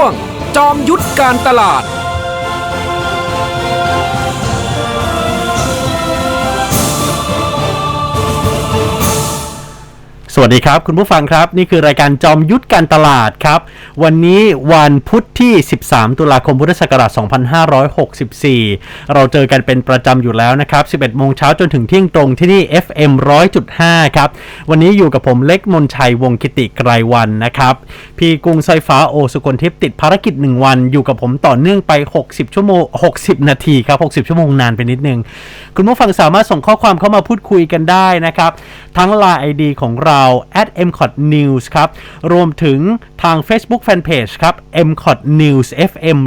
วง จอมยุทธการตลาด วัสดีครับ คุณผู้ฟังครับ นี่คือรายการจอมยุทธการตลาดครับ วันนี้วันพุธที่ 13 ตุลาคมพุทธศักราช 2564 เราเจอกันเป็นประจำอยู่แล้วนะครับ 11 โมงเช้าจนถึงเที่ยงตรงที่นี่ FM 100.5 ครับ วันนี้อยู่กับผมเล็กมนชัยวงศ์กิติไกรวันนะครับ พี่กรุงสายฟ้าโอสุกลทิพย์ติดภารกิจ 1 วัน อยู่กับผมต่อเนื่องไป 60 ชั่วโมง 60 นาทีครับ 60 ชั่วโมงนานไปนิดนึง คุณผู้ฟังสามารถส่งข้อความเข้ามาพูดคุยกันได้นะครับ ทั้ง Line ID ของเรา at mcot news ครับ รวมถึงทาง Facebook Fanpage ครับ mcot news fm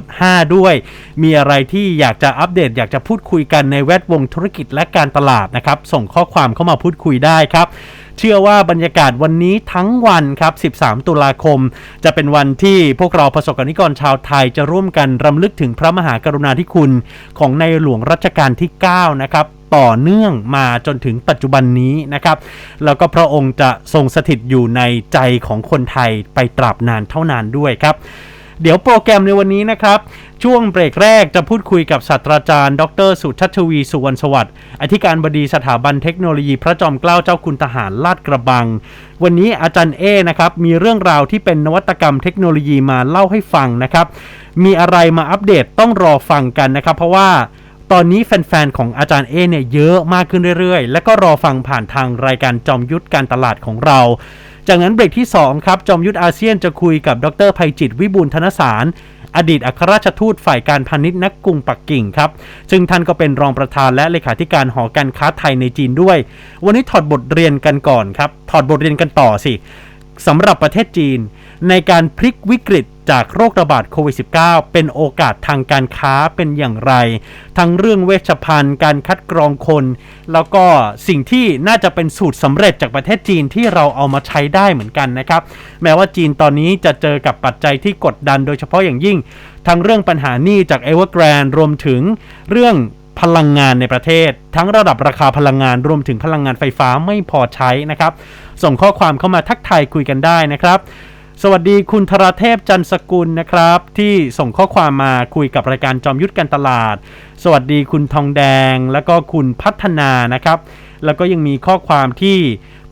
100.5 ด้วย มีอะไรที่อยากจะอัปเดต อยากจะพูดคุยกันในแวดวงธุรกิจและการตลาดนะครับ ส่งข้อความเข้ามาพูดคุยได้ครับเชื่อว่าบรรยากาศวันนี้ทั้งวันครับ 13 ตุลาคม จะเป็นวันที่พวกเราประสบกนิกรชาวไทยจะร่วมกันรำลึกถึงพระมหากรุณาธิคุณของในหลวงรัชกาลที่ 9 นะครับ ต่อเนื่องมาจนถึงปัจจุบันนี้นะครับ แล้วก็พระองค์จะทรงสถิตอยู่ในใจของคนไทยไปตราบนานเท่านานด้วยครับเดี๋ยวโปรแกรมในวันนี้นะครับ ช่วงเบรกแรกจะพูดคุยกับศาสตราจารย์ ดร สุชัชวีสุวรรณสวัสดิ์อธิการบดีสถาบันเทคโนโลยีพระจอมเกล้าเจ้าคุณทหารลาดกระบัง วันนี้อาจารย์เอนะครับมีเรื่องราวที่เป็นนวัตกรรมเทคโนโลยีมาเล่าให้ฟังนะครับ มีอะไรมาอัปเดตต้องรอฟังกันนะครับ เพราะว่า ตอนนี้แฟนๆของอาจารย์เอเนี่ยเยอะมากขึ้นเรื่อยๆ และก็รอฟังผ่านทางรายการจอมยุทธการตลาดของเรา จากนั้นเบรกที่ 2 ครับ จอมยุทธอาเซียนจะคุยกับดรภัยจิตวิบูลธนสาร อดีตอัครราชทูตฝ่ายการพาณิชย์นักกรุงปักกิ่งครับซึ่งท่านก็เป็นรองประธานและเลขาธิการหอการค้าไทยในจีนด้วย วันนี้ถอดบทเรียนกันก่อนครับ ถอดบทเรียนกันต่อสิ สำหรับประเทศจีน ในการพลิกวิกฤตจากโรคระบาดโควิด -19 เป็นโอกาสทางการค้าเป็นอย่างไร ทั้งเรื่องเวชภัณฑ์ การคัดกรองคน แล้วก็สิ่งที่น่าจะเป็นสูตรสำเร็จจากประเทศจีนที่เราเอามาใช้ได้เหมือนกันนะครับ แม้ว่าจีนตอนนี้จะเจอกับปัจจัยที่กดดันโดยเฉพาะอย่างยิ่ง ทั้งเรื่องปัญหาหนี้จาก Evergrande รวมถึงเรื่อง พลังงานในประเทศ ทั้งระดับราคาพลังงานรวมถึงพลังงานไฟฟ้าไม่พอใช้นะครับ ส่งข้อความเข้ามาทักทายคุยกันได้นะครับ สวัสดีคุณธราเทพจันสกุลนะครับ ที่ส่งข้อความมาคุยกับรายการจอมยุทธการตลาด สวัสดีคุณทองแดง แล้วก็คุณพัฒนานะครับ แล้วก็ยังมีข้อความที่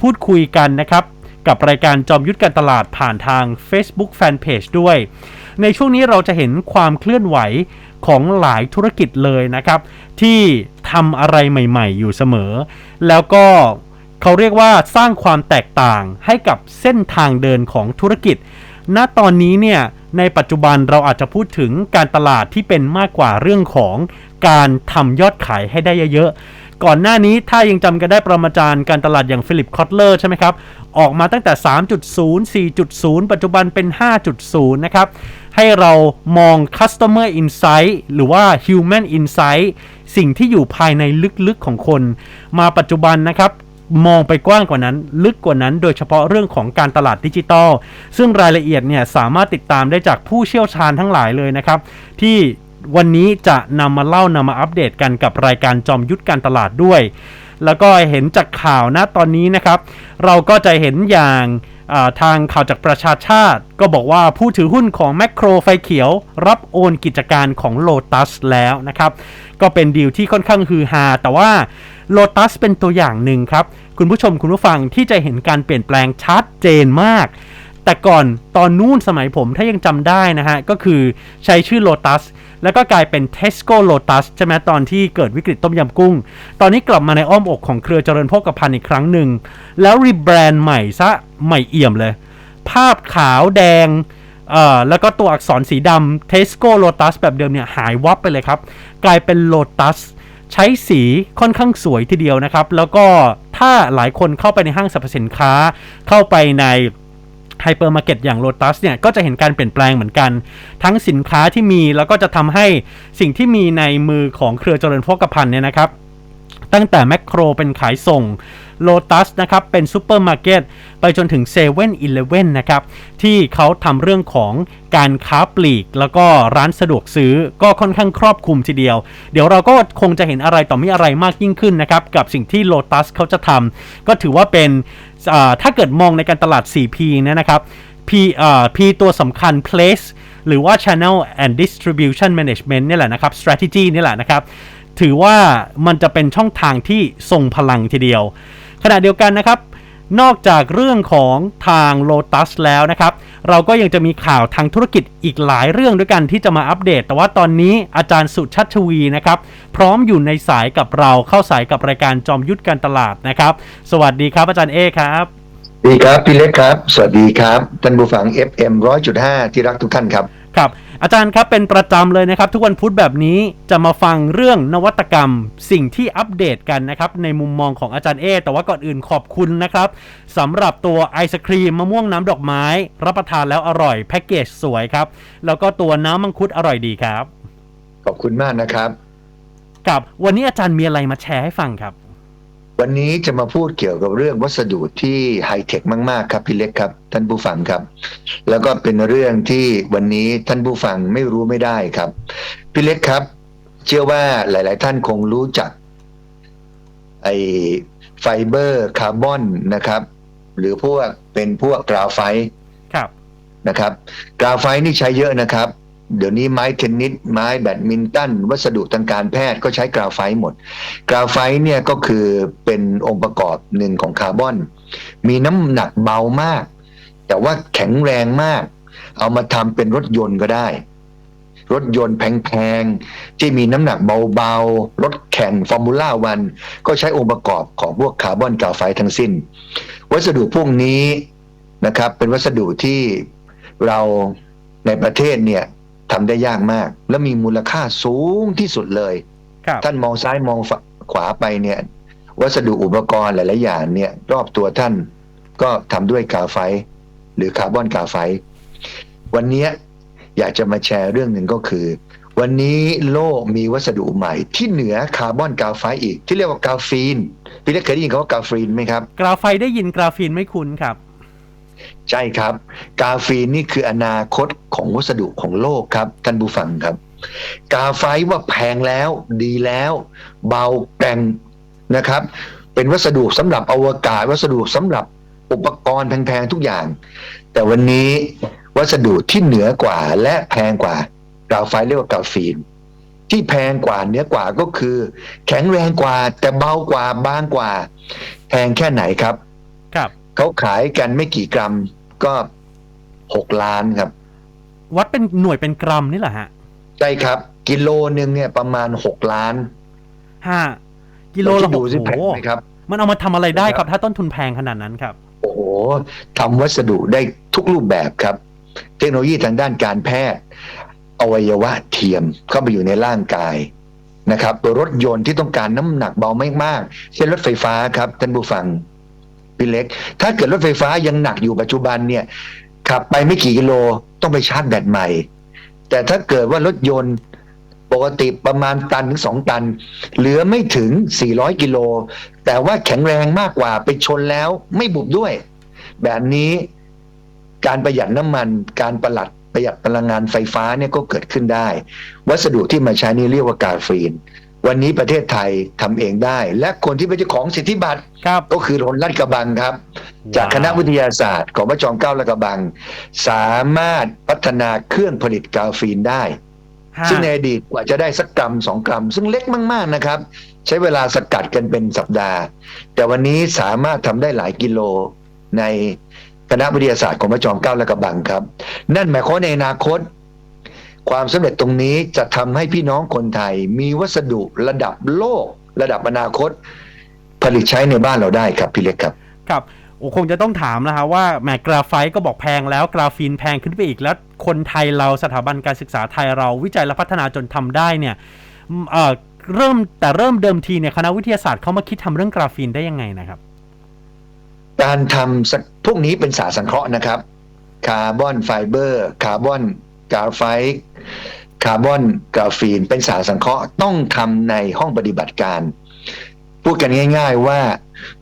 พูดคุยกันนะครับกับรายการจอมยุทธการตลาดผ่านทาง Facebook Fanpage ด้วย ในช่วงนี้เราจะเห็นความเคลื่อนไหว ของหลายธุรกิจเลยนะครับ ที่ทำอะไรใหม่ ๆ อยู่เสมอ แล้วก็เขาเรียกว่าสร้างความแตกต่างให้กับเส้นทางเดินของธุรกิจ ณ ตอนนี้เนี่ยในปัจจุบันเราอาจจะพูดถึงการตลาดที่เป็นมากกว่าเรื่องของการทำยอดขายให้ได้เยอะๆ ก่อนหน้านี้ถ้ายังจำกันได้ประมาจารย์การตลาดอย่างฟิลิปคอตเลอร์ใช่ไหมครับ ออกมาตั้งแต่ 3.0 4.0 ปัจจุบันเป็น 5.0 นะครับ ให้เรามอง customer insight หรือว่า human insight สิ่งที่อยู่ภายในลึกๆของคน มาปัจจุบันนะครับมองไปกว้างกว่านั้น ลึกกว่านั้น โดยเฉพาะเรื่องของการตลาดดิจิตอลซึ่งรายละเอียดเนี่ยสามารถติดตามได้จากผู้เชี่ยวชาญทั้งหลายเลยนะครับ ที่ วันนี้จะนำมาเล่านำมาอัปเดตกันกับรายการจอมยุทธการตลาดด้วย แล้วก็เห็นจากข่าวนะตอนนี้นะครับ เราก็จะเห็นอย่างาทางข่าวจากประชาชาติ ก็บอกว่าผู้ถือหุ้นของแมคโครไฟเขียว รับโอนกิจการของโลตัสแล้วนะครับ ก็เป็นดีลที่ค่อนข้างฮือฮาแต่ว่าโลตัสเป็นตัวอย่างหนึ่งครับ คุณผู้ชมคุณผู้ฟังที่จะเห็นการเปลี่ยนแปลงชัดเจนมาก แต่ก่อนตอนนู้นสมัยผมถ้ายังจำได้นะฮะ ก็คือใช้ชื่อ Lotus แล้วก็กลายเป็น Tesco Lotus ใช่ไหมตอนที่เกิดวิกฤตต้มยำกุ้ง ตอนนี้กลับมาในอ้อมอกของเครือเจริญโภคภัณฑ์อีกครั้งหนึ่ง แล้วรีแบรนด์ใหม่ซะใหม่เอี่ยมเลย ภาพขาวแดงเอ่อแล้วก็ตัวอักษรสีดำ Tesco Lotus แบบเดิมเนี่ยหายวับไปเลยครับ กลายเป็น Lotus ใช้สีค่อนข้างสวยทีเดียวนะครับ แล้วก็ถ้าหลายคนเข้าไปในห้างสรรพสินค้าเข้าไปใน ไฮเปอร์มาร์เก็ตอย่าง Lotus เนี่ยก็จะเห็นการเปลี่ยนแปลงเหมือนกัน ทั้งสินค้าที่มีแล้วก็จะทำให้สิ่งที่มีในมือของเครือเจริญโภคภัณฑ์เนี่ยนะครับตั้งแต่แมคโครเป็นขายส่ง Lotus นะครับ เป็นซูเปอร์มาร์เก็ตไปจนถึง7 e เ e ่ e อนะครับ ที่เขาทำเรื่องของการค้าปลีก แล้วก็ร้านสะดวกซื้อก็ค่อนข้างครอบคลุมทีเดียว เดี๋ยวเราก็คงจะเห็นอะไรต่อมีอะไรมากยิ่งขึ้นนะครับ กับสิ่งที่ Lotus เขาจะทำก็ถือว่าเป็น ถ้าเกิดมองในการตลาด 4P เนยนะครับ P เอ่อ P ตัวสำคัญ place หรือว่า channel and distribution management นี่แหละนะครับ strategy นี่แหละนะครับ ถือว่ามันจะเป็นช่องทางที่ทรงพลังทีเดียว ขณะเดียวกันนะครับ นอกจากเรื่องของทาง Lotus แล้วนะครับ เราก็ยังจะมีข่าวทางธุรกิจอีกหลายเรื่องด้วยกันที่จะมาอัปเดต แต่ว่าตอนนี้อาจารย์สุชัชวีนะครับ พร้อมอยู่ในสายกับเราเข้าสายกับรายการจอมยุทธการตลาดนะครับ สวัสดีครับอาจารย์เอครับดีครับพี่เล็กครับ สวัสดีครับท่านผู้ฟัง FM 100.5 ที่รักทุกท่านครับครับ อาจารย์ครับเป็นประจำเลยนะครับ ทุกวันพุธแบบนี้จะมาฟังเรื่องนวัตกรรม สิ่งที่อัปเดตกันนะครับในมุมมองของอาจารย์เอแต่ว่าก่อนอื่นขอบคุณนะครับสำหรับตัวไอศครีมมะม่วงน้ำดอกไม้ รับประทานแล้วอร่อยแพ็กเกจสวยครับ แล้วก็ตัวน้ำมังคุดอร่อยดีครับ ขอบคุณมากนะครับ กับวันนี้อาจารย์มีอะไรมาแชร์ให้ฟังครับ วันนี้จะมาพูดเกี่ยวกับเรื่องวัสดุที่ไฮเทคมาก ๆ ครับพี่เล็กครับ ท่านผู้ฟังครับ แล้วก็เป็นเรื่องที่วันนี้ท่านผู้ฟังไม่รู้ไม่ได้ครับพี่เล็กครับ เชื่อว่าหลาย ๆ ท่านคงรู้จักไอไฟเบอร์คาร์บอนนะครับ หรือพวกเป็นพวกกราไฟต์ครับนะครับกราไฟต์นี่ใช้เยอะนะครับ เดี๋ยวนี้ไม้เทนนิสไม้แบดมินตันวัสดุทางการแพทย์ก็ใช้กราไฟต์หมด กราไฟต์เนี่ยก็คือเป็นองค์ประกอบหนึ่งของคาร์บอน มีน้ำหนักเบามาก แต่ว่าแข็งแรงมาก เอามาทำเป็นรถยนต์ก็ได้ รถยนต์แพงๆ ที่มีน้ำหนักเบาๆ รถแข่งฟอร์มูล่าวันก็ใช้องค์ประกอบของพวกคาร์บอนกราไฟต์ทั้งสิ้น วัสดุพวกนี้นะครับเป็นวัสดุที่เราในประเทศเนี่ย ทำได้ยากมาก และมีมูลค่าสูงที่สุดเลยครับท่านมองซ้ายมองขวาไปเนี่ย วัสดุอุปกรณ์หลายๆอย่างเนี่ย รอบตัวท่านก็ทำด้วยกาไฟต์หรือคาร์บอนกาไฟต์วันนี้อยากจะมาแชร์เรื่องหนึ่งก็คือ วันนี้โลกมีวัสดุใหม่ ที่เหนือคาร์บอนกาไฟต์อีก ที่เรียกว่ากาฟีน พี่เล็กเคยได้ยินคำว่ากาฟีนไหมครับกราไฟได้ยินกราฟีนไม่คุ้นครับ ใช่ครับ กาฟีนนี่คืออนาคตของวัสดุของโลกครับท่านผู้ฟังครับ กาไฟว่าแพงแล้วดีแล้ว เบาแกร่งนะครับ เป็นวัสดุสำหรับอวกาศ วัสดุสำหรับอุปกรณ์แพงๆทุกอย่าง แต่วันนี้วัสดุที่เหนือกว่าและแพงกว่ากาไฟเรียกว่ากาฟีนที่แพงกว่าเหนือกว่าก็คือ แข็งแรงกว่าแต่เบากว่าบางกว่า แพงแค่ไหนครับ เขาขายกันไม่กี่กรัมก็หกล้านครับ วัดเป็นหน่วยเป็นกรัมนี่แหละฮะ ใช่ครับ กิโลหนึ่งเนี่ยประมาณหกล้านห้ากิโลละคิดหดูกสิแพงโอ้ไหมครับ มันเอามาทำอะไรได้คครัรับบถ้าต้นทุนแพงขนาดนั้นครับ โอ้โหทำวัสดุได้ทุกรูปแบบครับ เทคโนโลยีทางด้านการแพทย์ อวัยวะเทียมเข้าไปอยู่ในร่างกายนะครับตัวรถยนต์ที่ต้องการน้ำหนักเบาไม่มากเช่นรถไฟฟ้าครับท่านผู้ฟัง พี่เล็ก ถ้าเกิดรถไฟฟ้ายังหนักอยู่ปัจจุบันเนี่ยขับไปไม่กี่กิโลต้องไปชาร์จแบตใหม่ แต่ถ้าเกิดว่ารถยนต์ปกติประมาณตันถึงสองตัน เหลือไม่ถึง 400 กิโล แต่ว่าแข็งแรงมากกว่าไปชนแล้วไม่บุบด้วย แบบนี้การประหยัดน้ำมัน การประหลัดประหยัดพลังงานไฟฟ้าเนี่ยก็เกิดขึ้นได้ วัสดุที่มาใช้นี่เรียกว่ากาฟีน วันนี้ประเทศไทยทำเองได้ และคนที่เป็นเจ้าของสิทธิบัตรครับก็คือโรงรัดกระบังครับ จากคณะวิทยาศาสตร์ของพระจอมเกล้าและกระบัง สามารถพัฒนาเครื่องผลิตกาฟีนได้ห้าซึ่งในอดีตกว่าจะได้สักกรัมสองกรัม ซึ่งเล็กมาก ๆนะครับ ใช้เวลาสกัดกันเป็นสัปดาห์ แต่วันนี้สามารถทำได้หลายกิโลในคณะวิทยาศาสตร์ของพระจอมเกล้าและกระบังครับ นั่นหมายความว่าในอนาคต ความสำเร็จตรงนี้จะทำให้พี่น้องคนไทย มีวัสดุระดับโลก ระดับอนาคต ผลิตใช้ในบ้านเราได้ครับพี่เล็กครับ ครับโอ้คงจะต้องถามนะฮะว่าแหมกราไฟต์ก็บอกแพงแล้วกราฟีนแพงขึ้นไปอีกแล้วคนไทยเราสถาบันการศึกษาไทยเราวิจัยและพัฒนาจนทำได้เนี่ยอืมเอ่อเริ่มแต่เริ่มเดิมทีเนี่ยคณะวิทยาศาสตร์เขามาคิดทำเรื่องกราฟีนได้ยังไงนะครับ การทำสักพวกนี้เป็นสารสังเคราะห์นะครับ คาร์บอนไฟเบอร์ คาร์บอน กราไฟต์คาร์บอนกราฟีน เป็นสารสังเคราะห์ต้องทำในห้องปฏิบัติการ พูดกันง่าย ๆ ว่า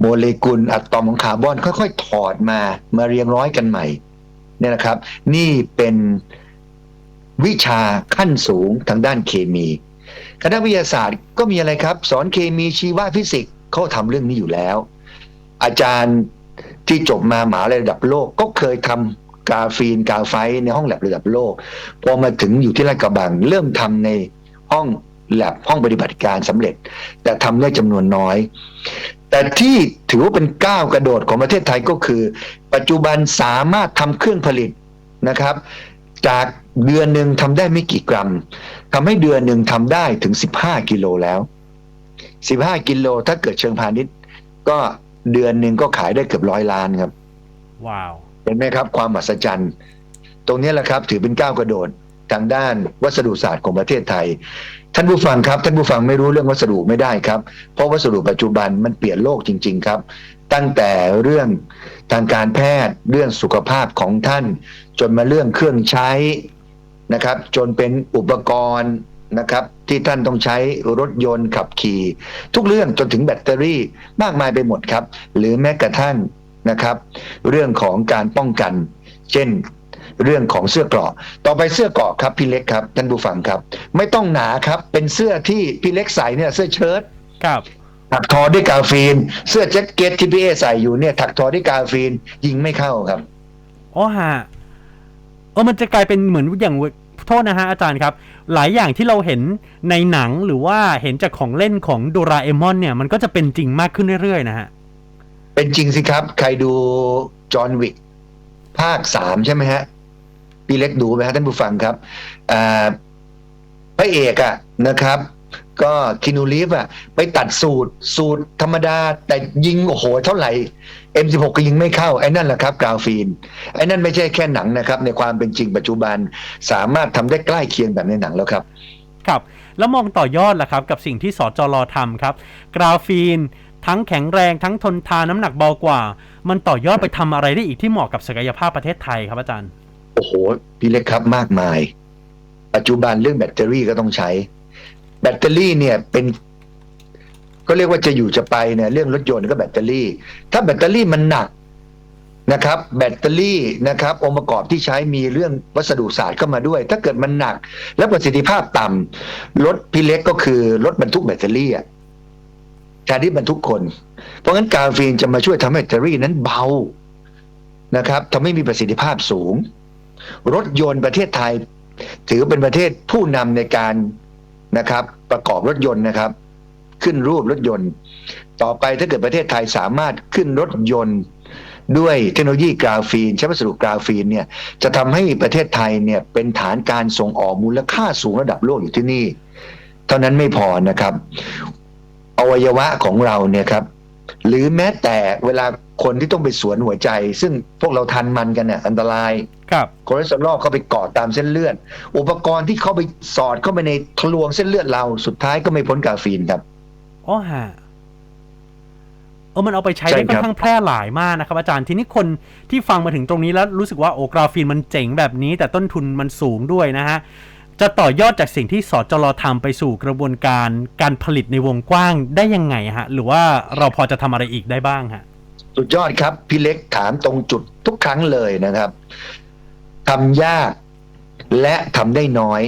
โมเลกุลอะตอมของคาร์บอนค่อย ๆ ถอดมามาเรียงร้อยกันใหม่เนี่ยนะครับ นี่เป็นวิชาขั้นสูงทางด้านเคมีคณะวิทยาศาสตร์ก็มีอะไรครับ สอนเคมีชีวฟิสิกส์เขาทำเรื่องนี้อยู่แล้ว อาจารย์ที่จบมาหมหาลัยระดับโลกก็เคยทำ กาฟีนกาไฟในห้องแลบระดับโลก พอมาถึงอยู่ที่ลาดกระบัง เริ่มทำในห้องแลบห้องปฏิบัติการสำเร็จ แต่ทำได้จำนวนน้อย แต่ที่ถือว่าเป็นก้าวกระโดดของประเทศไทยก็คือ ปัจจุบันสามารถทำเครื่องผลิตนะครับ จากเดือนหนึ่งทำได้ไม่กี่กรัมทำให้เดือนหนึ่งทำได้ถึง 15 กิโลแล้ว15 กิโลถ้าเกิดเชิงพาณิชย์ ก็เดือนหนึ่งก็ขายได้เกือบร้อยล้านครับ ว้าว เห็นไหมครับ ความมหัศจรรย์ ตรงนี้แหละครับ ถือเป็นก้าวกระโดดทางด้านวัสดุศาสตร์ของประเทศไทย ท่านผู้ฟังครับ ท่านผู้ฟังไม่รู้เรื่องวัสดุไม่ได้ครับ เพราะวัสดุปัจจุบันมันเปลี่ยนโลกจริง ๆ ครับ ตั้งแต่เรื่องทางการแพทย์เรื่องสุขภาพของท่าน จนมาเรื่องเครื่องใช้นะครับ จนเป็นอุปกรณ์นะครับ ที่ท่านต้องใช้รถยนต์ขับขี่ ทุกเรื่องจนถึงแบตเตอรี่มากมายไปหมดครับ หรือแม้กระทั่ง นะครับ เรื่องของการป้องกัน เช่น เรื่องของเสื้อเกราะ ต่อไปเสื้อเกราะครับพี่เล็กครับท่านผู้ฟังครับ ไม่ต้องหนาครับเป็นเสื้อที่พี่เล็กใส่เนี่ยเสื้อเชิ้ตครับถักทอด้วยกาฟีน เสื้อแจ็คเก็ตที่พี่เอใส่อยู่เนี่ยถักทอด้วยกาฟีน ยิงไม่เข้าครับอ๋อฮะเออมันจะกลายเป็นเหมือนอย่างโทษนะฮะอาจารย์ครับ หลายอย่างที่เราเห็นในหนังหรือว่าเห็นจากของเล่นของโดราเอมอนเนี่ยมันก็จะเป็นจริงมากขึ้นเรื่อยๆนะฮะ เป็นจริงสิครับ ใครดูจอห์นวิกภาคสามใช่ไหมฮะพี่เล็กดูไหมฮะท่านผู้ฟังครับพระเอกอะนะครับ ก็คินูรีฟอะไปตัดสูตรสูตรธรรมดา แต่ยิงโอ้โหเท่าไหร่ M16 ก็ยิงไม่เข้า ไอ้นั่นแหละครับกราฟีน ไอ้นั่นไม่ใช่แค่หนังนะครับ ในความเป็นจริงปัจจุบันสามารถทำได้ใกล้เคียงแบบในหนังแล้วครับ ครับ แล้วมองต่อยอดล่ะครับ กับสิ่งที่สจรทำครับกราฟีน ทั้งแข็งแรงทั้งทนทานน้ำหนักเบากว่า มันต่อยอดไปทำอะไรได้อีกที่เหมาะกับศักยภาพประเทศไทยครับอาจารย์ โอ้โห พี่เล็กครับมากมาย ปัจจุบันเรื่องแบตเตอรี่ก็ต้องใช้ แบตเตอรี่เนี่ยเป็น ก็เรียกว่าจะอยู่จะไปเนี่ยเรื่องรถยนต์ก็แบตเตอรี่ ถ้าแบตเตอรี่มันหนักนะครับ แบตเตอรี่นะครับ องค์ประกอบที่ใช้มีเรื่องวัสดุศาสตร์เข้ามาด้วย ถ้าเกิดมันหนัก และประสิทธิภาพต่ำรถพี่เล็กก็คือรถบรรทุกแบตเตอรี่ อะแทนที่บรรทุกคน เพราะงั้นกาฟีนจะมาช่วยทำให้แบตเตอรี่นั้นเบานะครับทำให้มีประสิทธิภาพสูง รถยนต์ประเทศไทย ถือเป็นประเทศผู้นำในการนะครับ ประกอบรถยนต์นะครับ ขึ้นรูปรถยนต์ ต่อไปถ้าเกิดประเทศไทยสามารถขึ้นรถยนต์ด้วยเทคโนโลยีกราฟีน ใช้วัสดุกราฟีนเนี่ยจะทำให้ประเทศไทยเนี่ยเป็นฐานการส่งออกมูลค่าสูงระดับโลกอยู่ที่นี่ เท่านั้นไม่พอนะครับ อวัยวะของเราเนี่ยครับ หรือแม้แต่เวลาคนที่ต้องไปสวนหัวใจ ซึ่งพวกเราทันมันกันเนี่ยอันตรายครับคอเลสเตอรอลเข้าไปเกาะตามเส้นเลือด อุปกรณ์ที่เข้าไปสอดเข้าไปในทะลวงเส้นเลือดเราสุดท้ายก็ไม่พ้นกาฟีนครับอ๋อฮะเออมันเอาไปใช้ใช่ได้ค่อครับนข้างแพร่หลายมากนะครับอาจารย์ทีนี้คนที่ฟังมาถึงตรงนี้แล้วรู้สึกว่าโอกราฟีนมันเจ๋งแบบนี้ แต่ต้นทุนมันสูงด้วยนะฮะ จะต่อยอดจากสิ่งที่สจรทำไปสู่กระบวนการการผลิตในวงกว้างได้ยังไงฮะ หรือว่าเราพอจะทำอะไรอีกได้บ้างฮะ สุดยอดครับ พี่เล็กถามตรงจุดทุกครั้งเลยนะครับทำยากและทำได้น้อย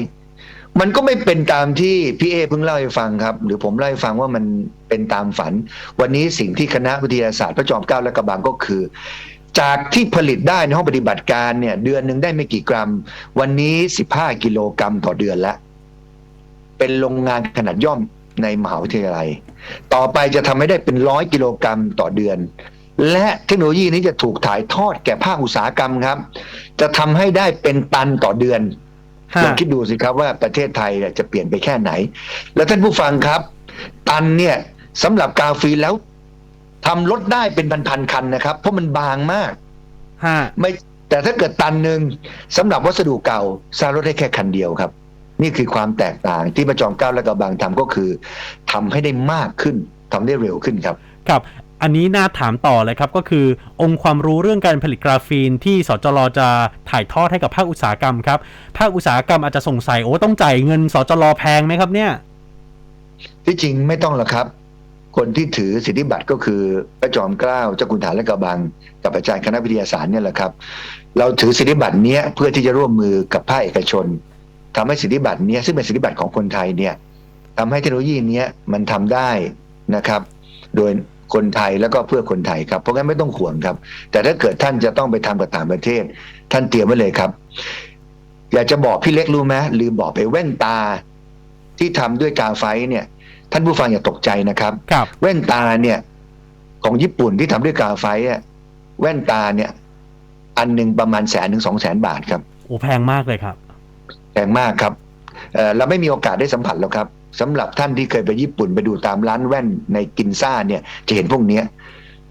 มันก็ไม่เป็นตามที่พี่เอเพิ่งเล่าให้ฟังครับ หรือผมเล่าให้ฟังว่ามันเป็นตามฝัน วันนี้สิ่งที่คณะวิทยาศาสตร์พระจอมเกล้าและกระบังก็คือ จากที่ผลิตได้ในห้องปฏิบัติการเนี่ย เดือนหนึ่งได้ไม่กี่กรัม วันนี้ 15 กิโลกรัมต่อเดือนละ เป็นโรงงานขนาดย่อมในมหาวิทยาลัย ต่อไปจะทำให้ได้เป็นร้อยกิโลกรัมต่อเดือน และเทคโนโลยีนี้จะถูกถ่ายทอดแก่ภาคอุตสาหกรรมครับ จะทำให้ได้เป็นตันต่อเดือนฮะลองคิดดูสิครับว่าประเทศไทยเนี่ยจะเปลี่ยนไปแค่ไหน แล้วท่านผู้ฟังครับ ตันเนี่ยสำหรับกาฟีแล้ว ทำรถได้เป็นพันๆคันนะครับ เพราะมันบางมาก ฮะไม่แต่ถ้าเกิดตันหนึ่งสำหรับวัสดุเก่าสร้างรถได้แค่คันเดียวครับ นี่คือความแตกต่างที่ประจอมเกล้าและกระบังทำก็คือทำให้ได้มากขึ้นทำได้เร็วขึ้นครับ ครับ อันนี้น่าถามต่อเลยครับก็คือ องค์ความรู้เรื่องการผลิตกราฟีนที่สจรจะถ่ายทอดให้กับภาคอุตสาหกรรมครับ ภาคอุตสาหกรรมอาจจะสงสัยโอ้ต้องจ่ายเงินสจรแพงไหมครับเนี่ย ที่จริงไม่ต้องหรอกครับ คนที่ถือสิทธิบัตรก็คือพระจอมเกล้าเจ้าคุณฐานและกระบัง กับอาจารย์คณะวิทยาศาสตร์เนี่ยแหละครับ เราถือสิทธิบัตรเนี้ยเพื่อที่จะร่วมมือกับภาคเอกชนทำให้สิทธิบัตรเนี้ยซึ่งเป็นสิทธิบัตรของคนไทยเนี่ยทำให้เทคโนโลยีเนี้ยมันทำได้นะครับ โดยคนไทยแล้วก็เพื่อคนไทยครับ เพราะงั้นไม่ต้องห่วงครับ แต่ถ้าเกิดท่านจะต้องไปทำกับต่างประเทศ ท่านเตรียมไว้เลยครับ อยากจะบอกพี่เล็กรู้ไหมลืมบอกไปแว่นตาที่ทำด้วยกาไฟเนี่ย ท่านผู้ฟังอย่าตกใจนะครับ ครับ แว่นตาเนี่ย ของญี่ปุ่นที่ทำด้วยกาไฟอะแว่นตาเนี่ย อันหนึ่งประมาณแสนถึงสองแสนบาทครับโอ้แพงมากเลยครับ แพงมากครับเอ่อเราไม่มีโอกาสได้สัมผัสแล้วครับสำหรับท่านที่เคยไปญี่ปุ่นไปดูตามร้านแว่นในกินซ่าเนี่ย จะเห็นพวกเนี้ย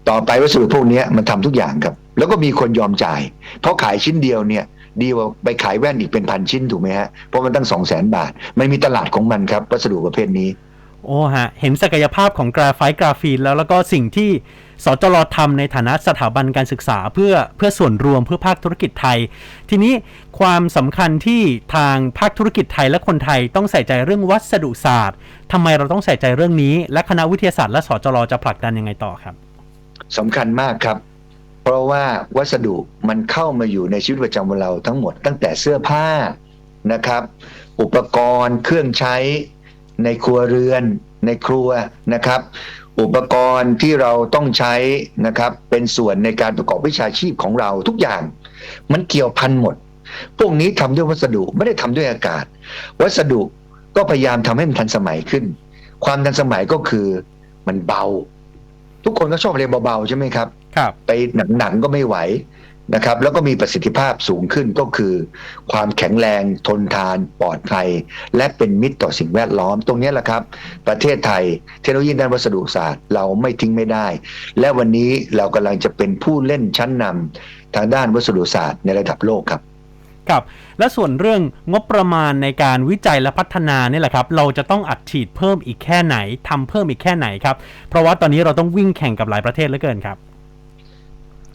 ต่อไปวัสดุพวกเนี้ยมันทำทุกอย่างครับ แล้วก็มีคนยอมจ่าย เพราะขายชิ้นเดียวเนี่ย ดีกว่าไปขายแว่นอีกเป็นพันชิ้นถูกไหมฮะเพราะมันตั้งสองแสนบาท มันมีตลาดของมันครับวัสดุประเภทนี้ โอ้ฮะ เห็นศักยภาพของกราไฟต์กราฟีนแล้วแล้วก็สิ่งที่สจรทำในฐานะสถาบันการศึกษาเพื่อเพื่อส่วนรวมเพื่อภาคธุรกิจไทย ทีนี้ความสำคัญที่ทางภาคธุรกิจไทยและคนไทยต้องใส่ใจเรื่องวัสดุศาสตร์ทำไมเราต้องใส่ใจเรื่องนี้ และคณะวิทยาศาสตร์และสจรจะผลักดันยังไงต่อครับสำคัญมากครับ เพราะว่าวัสดุมันเข้ามาอยู่ในชีวิตประจำวันเราทั้งหมดตั้งแต่เสื้อผ้านะครับ อุปกรณ์เครื่องใช้ ในครัวเรือน ในครัวนะครับ อุปกรณ์ที่เราต้องใช้นะครับ เป็นส่วนในการประกอบวิชาชีพของเราทุกอย่าง มันเกี่ยวพันหมด พวกนี้ทำด้วยวัสดุไม่ได้ทำด้วยอากาศ วัสดุก็พยายามทำให้มันทันสมัยขึ้น ความทันสมัยก็คือมันเบา ทุกคนก็ชอบอะไรเบาๆใช่ไหมครับ ครับ ไปหนังๆก็ไม่ไหว นะครับแล้วก็มีประสิทธิภาพสูงขึ้นก็คือ ความแข็งแรงทนทานปลอดภัย และเป็นมิตรต่อสิ่งแวดล้อม ตรงนี้แหละครับ ประเทศไทย เทคโนโลยีด้านวัสดุศาสตร์เราไม่ทิ้งไม่ได้ และวันนี้เรากำลังจะเป็นผู้เล่นชั้นนำทางด้านวัสดุศาสตร์ในระดับโลกครับครับและส่วนเรื่องงบประมาณในการวิจัยและพัฒนาเนี่ยแหละครับ เราจะต้องอัดฉีดเพิ่มอีกแค่ไหนทำเพิ่มอีกแค่ไหนครับ เพราะว่าตอนนี้เราต้องวิ่งแข่งกับหลายประเทศเหลือเกินครับ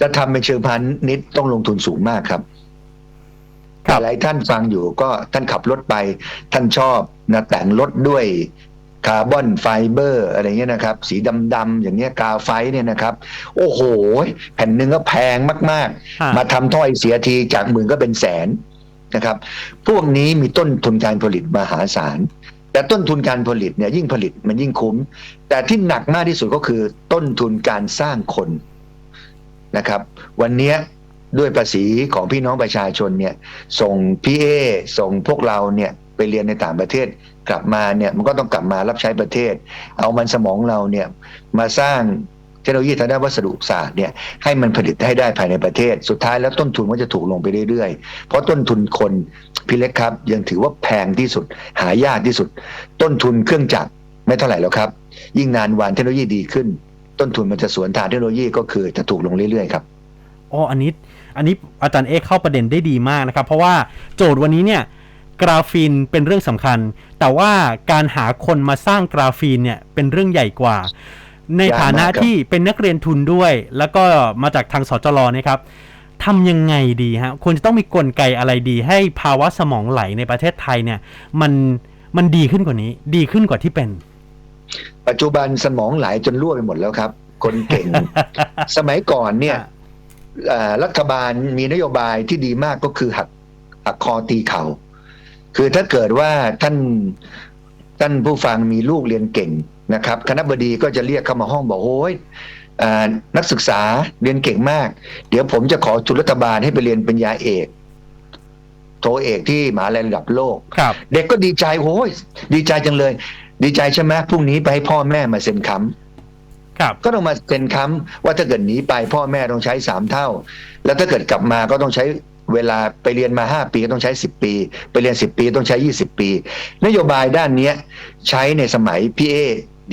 จะทำเป็นเชิงพาณิชย์ต้องลงทุนสูงมากครับครับหลายท่านฟังอยู่ก็ท่านขับรถไป ท่านชอบนะแต่งรถด้วยคาร์บอนไฟเบอร์อะไรเงี้ยนะครับ สีดำๆอย่างเงี้ยกาไฟเนี่ยนะครับ โอ้โห แผ่นหนึ่งก็แพงมากฮะๆมาทำถ้อยเสียทีจากหมื่นก็เป็นแสนนะครับ พวกนี้มีต้นทุนการผลิตมหาศาล แต่ต้นทุนการผลิตเนี่ยยิ่งผลิตมันยิ่งคุ้ม แต่ที่หนักมากที่สุดก็คือต้นทุนการสร้างคน นะครับ วันนี้ด้วยภาษีของพี่น้องประชาชนเนี่ยส่งพี่เอส่งพวกเราเนี่ยไปเรียนในต่างประเทศกลับมาเนี่ยมันก็ต้องกลับมารับใช้ประเทศ เอามันสมองเราเนี่ยมาสร้างเทคโนโลยีทางด้านวัสดุศาสตร์เนี่ยให้มันผลิตให้ได้ภายในประเทศ สุดท้ายแล้วต้นทุนก็จะถูกลงไปเรื่อยๆ เพราะต้นทุนคนพี่เล็กครับ ยังถือว่าแพงที่สุด หายากที่สุด ต้นทุนเครื่องจักรไม่เท่าไหร่แล้วครับ ยิ่งนานวันเทคโนโลยีดีขึ้น ต้นทุนมันจะสวนทางเทคโนโลยีก็คือจะถูกลงเรื่อยๆครับอ๋ออันนี้อันนี้อาจารย์เอกเข้าประเด็นได้ดีมากนะครับ เพราะว่าโจทย์วันนี้เนี่ยกราฟีนเป็นเรื่องสำคัญ แต่ว่าการหาคนมาสร้างกราฟีนเนี่ยเป็นเรื่องใหญ่กว่า ในยากมากฐานะครับที่เป็นนักเรียนทุนด้วย แล้วก็มาจากทางสจรเนะครับทำยังไงดีฮะควรจะต้องมีกลไกอะไรดี ให้ภาวะสมองไหลในประเทศไทยเนี่ยมันมันดีขึ้นกว่านี้ ดีขึ้นกว่าที่เป็น ปัจจุบันสมองไหลจนรั่วไปหมดแล้วครับ คนเก่ง สมัยก่อนเนี่ยเอ่อรัฐบาลมีนโยบายที่ดีมากก็คือหักหักคอตีเขา่าคือถ้าเกิดว่าท่านท่านผู้ฟังมีลูกเรียนเก่งนะครับ คณะบดีก็จะเรียกเข้ามาห้องบอกโอ้ยเอ่อนักศึกษาเรียนเก่งมาก เดี๋ยวผมจะขอทุนรัฐบาลให้ไปเรียนปริญญาเอกโทเอกที่มหาลัยระดับโลกครับเด็กก็ดีใจโอ้ยดีใจจังเลย ดีใจใช่ไหมพรุ่งนี้ไปให้พ่อแม่มาเซ็นค้ำครับ ก็ต้องมาเซ็นค้ำว่าถ้าเกิดหนีไปพ่อแม่ต้องใช้สามเท่า แล้วถ้าเกิดกลับมาก็ต้องใช้เวลาไปเรียนมาห้าปีก็ต้องใช้สิบปี ไปเรียนสิบปีต้องใช้ยี่สิบปี นโยบายด้านเนี้ยใช้ในสมัยพี่เอ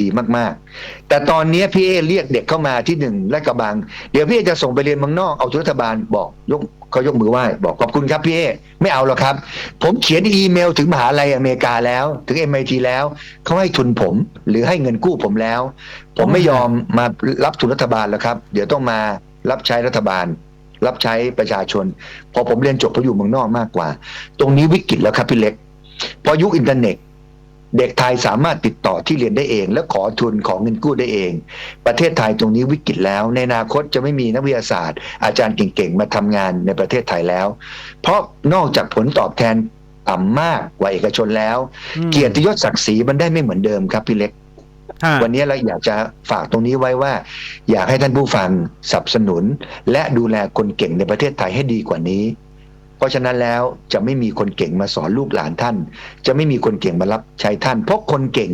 ดีมากๆ แต่ตอนนี้พี่เอเรียกเด็กเข้ามาที่หนึ่งและกระบัง เดี๋ยวพี่เอจะส่งไปเรียนเมืองนอกเอาทุรัฐบาลบอกยกเขายกมือไหว้บอกขอบคุณครับพี่เอไม่เอาหรอกครับ ผมเขียนอีเมลถึงมหาลัยอเมริกาแล้ว ถึง MIT แล้วเขาให้ทุนผมหรือให้เงินกู้ผมแล้ว ผมไม่ยอมมารับทุนรัฐบาลแล้วครับ เดี๋ยวต้องมารับใช้รัฐบาล รับใช้ประชาชน พอผมเรียนจบผมอยู่เมืองนอกมากกว่า ตรงนี้วิกฤตแล้วครับพี่เล็ก พอยุคอินเทอร์เน็ต เด็กไทยสามารถติดต่อที่เรียนได้เอง และขอทุนของเงินกู้ได้เอง ประเทศไทยตรงนี้วิกฤตแล้ว ในอนาคตจะไม่มีนักวิทยาศาสตร์ อาจารย์เก่งๆ มาทำงานในประเทศไทยแล้ว เพราะนอกจากผลตอบแทนต่ำมากกว่าเอกชนแล้วอืมเกียรติยศศักดิ์ศรีมันได้ไม่เหมือนเดิมครับพี่เล็กฮะวันนี้เราอยากจะฝากตรงนี้ไว้ว่า อยากให้ท่านผู้ฟังสนับสนุน และดูแลคนเก่งในประเทศไทยให้ดีกว่านี้ เพราะฉะนั้นแล้วจะไม่มีคนเก่งมาสอนลูกหลานท่าน จะไม่มีคนเก่งมารับใช้ท่าน เพราะคนเก่ง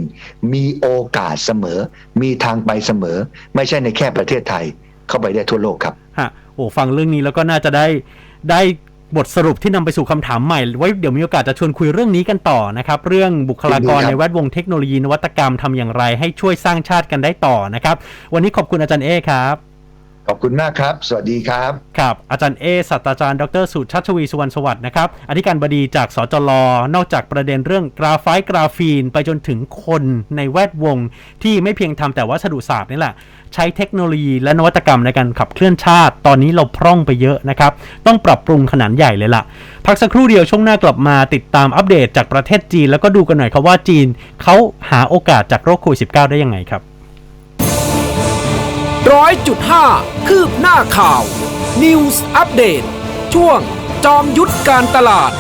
มีโอกาสเสมอ มีทางไปเสมอ ไม่ใช่ในแค่ประเทศไทยเข้าไปได้ทั่วโลกครับฮะโอ้ฟังเรื่องนี้แล้วก็น่าจะได้ได้บทสรุปที่นำไปสู่คำถามใหม่ ไว้เดี๋ยวมีโอกาสจะชวนคุยเรื่องนี้กันต่อนะครับ เรื่องบุคลากรยินดีครับในแวดวงเทคโนโลยีนวัตกรรมทำอย่างไร ให้ช่วยสร้างชาติกันได้ต่อนะครับ วันนี้ขอบคุณอาจารย์เอครับ ขอบคุณมากครับ สวัสดีครับ ครับ อาจารย์เอศาสตราจารย์ ดรสุชัชวีสุวรรณสวัสดิ์นะครับ อธิการบดีจากสจล นอกจากประเด็นเรื่องกราไฟต์กราฟีน ไปจนถึงคนในแวดวง ที่ไม่เพียงทำแต่วัสดุศาสตร์นี่แหละ ใช้เทคโนโลยีและนวัตกรรมในการขับเคลื่อนชาติ ตอนนี้เราพร่องไปเยอะนะครับ ต้องปรับปรุงขนาดใหญ่เลยล่ะ พักสักครู่เดียวช่วงหน้ากลับมาติดตามอัปเดตจากประเทศจีน แล้วก็ดูกันหน่อยครับว่าจีนเขาหาโอกาสจากโรคโควิด -19 ได้ยังไงครับ ร้อยจุดห้าคืบหน้าข่าว News Update ช่วงจอมยุทธการตลาด